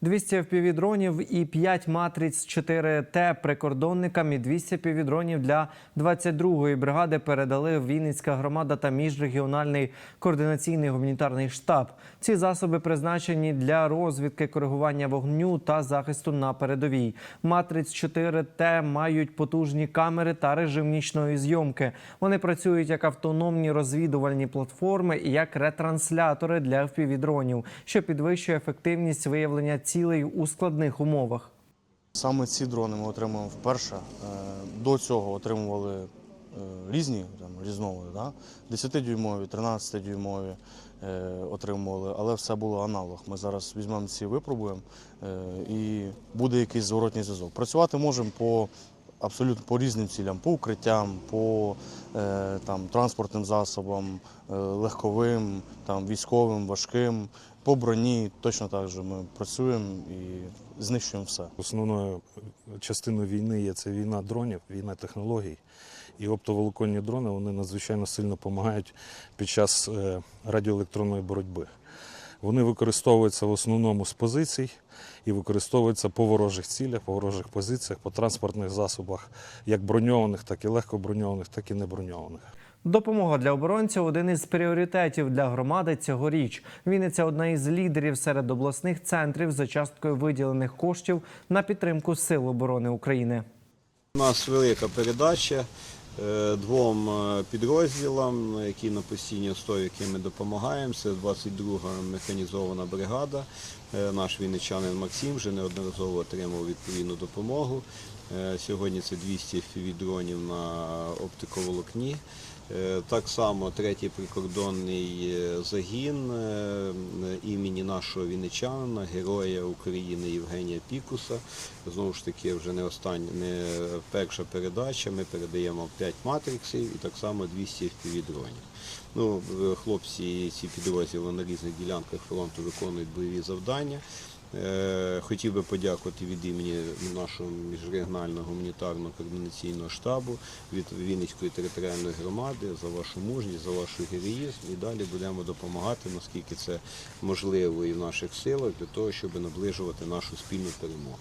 200 FPV-дронів і 5 матриць 4Т прикордонникам і 200 FPV-дронів для 22-ї бригади передали Вінницька громада та міжрегіональний координаційний гуманітарний штаб. Ці засоби призначені для розвідки, коригування вогню та захисту на передовій. Матриць 4Т мають потужні камери та режим нічної зйомки. Вони працюють як автономні розвідувальні платформи і як ретранслятори для FPV-дронів, що підвищує ефективність виявлення цілей у складних умовах. Саме ці дрони ми отримуємо вперше. Е, До цього отримували е, різні там, різновиди, да? 10-дюймові, 13-дюймові е, отримували, але все було аналог. Ми зараз візьмемо ці, випробуємо і буде якийсь зворотній зв'язок. Працювати можемо по абсолютно по різним цілям, по укриттям, по е, там, транспортним засобам, е, легковим, там, військовим, важким, по броні. Точно так же ми працюємо і знищуємо все. Основною частиною війни є це війна дронів, війна технологій. І оптоволоконні дрони вони надзвичайно сильно допомагають під час е, радіоелектронної боротьби. Вони використовуються в основному з позицій і використовуються по ворожих цілях, по ворожих позиціях, по транспортних засобах, як броньованих, так і легкоброньованих, так і неброньованих. Допомога для оборонців один із пріоритетів для громади цьогоріч. Вінниця одна із лідерів серед обласних центрів за часткою виділених коштів на підтримку сил оборони України. У нас велика передача двом е, підрозділам, які на постійній основі, яким ми допомагаємо. Це 22-га механізована бригада. Е, Наш вінничанин Максим вже неодноразово отримав відповідну допомогу. Е, Сьогодні це 200 дронів на оптиковолокні. Е, Так само третій прикордонний загін імені нашого вінничанина, героя України Євгенія Пікуса. Знову ж таки, вже не остання, не перша передача. Ми передаємо 5 матриксів і так само 200 FPV-дронів. Ну, хлопці ці підрозділи на різних ділянках фронту виконують бойові завдання. Е, Хотів би подякувати від імені нашого міжрегіонального гуманітарного координаційного штабу від Вінницької територіальної громади за вашу мужність, за ваш героїзм. І далі будемо допомагати, наскільки це можливо і в наших силах, для того, щоб наближувати нашу спільну перемогу.